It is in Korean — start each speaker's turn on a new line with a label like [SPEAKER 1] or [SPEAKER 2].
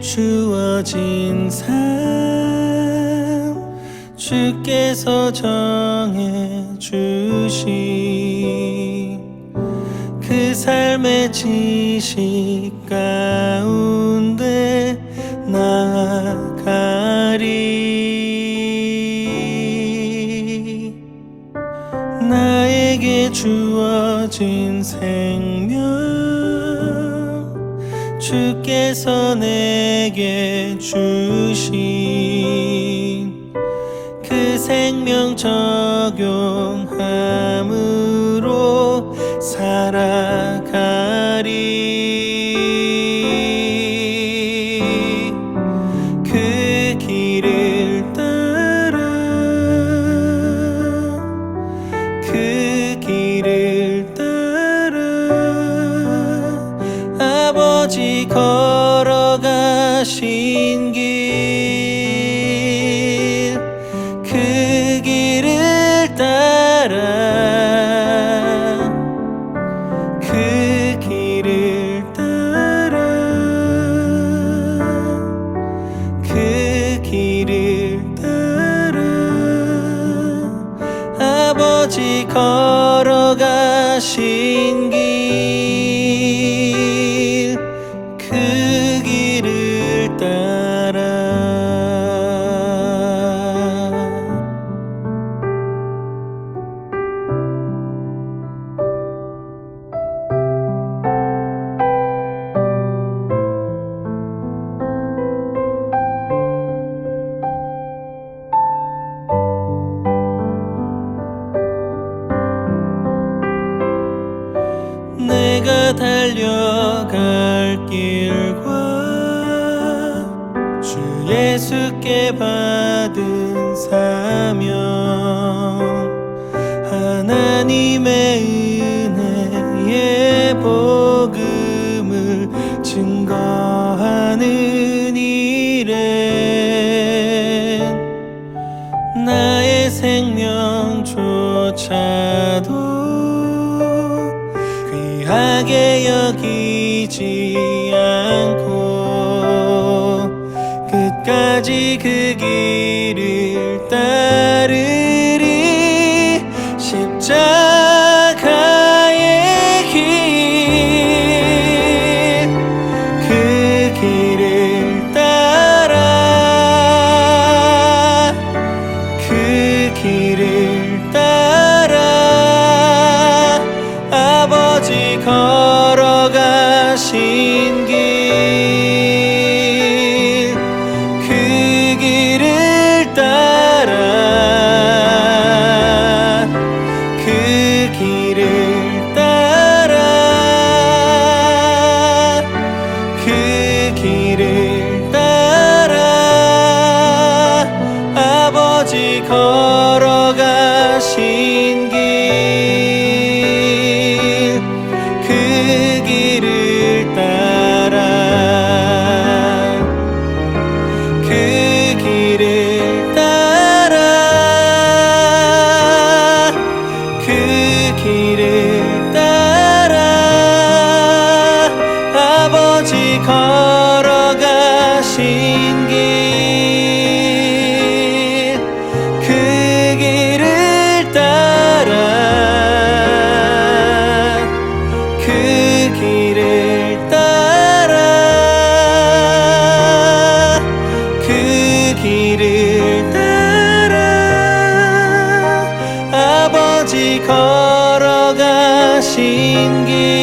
[SPEAKER 1] 주어진 삶 주께서 정해 주신 그 삶의 지식 가운데 나아가리. 나에게 주어진 생명 주께서 내게 주신 그 생명 적용함으로 살아가 걸어가신 길 그 길을 따라 그 길을 따라 그 길을 따라 아버지 걸어가신 길 달려갈 길과 주 예수께 받은 사명 하나님의 은혜의 복음을 증거하는 일에 나의 생명조차도 귀하게 여기지 않고 끝까지 그길 걸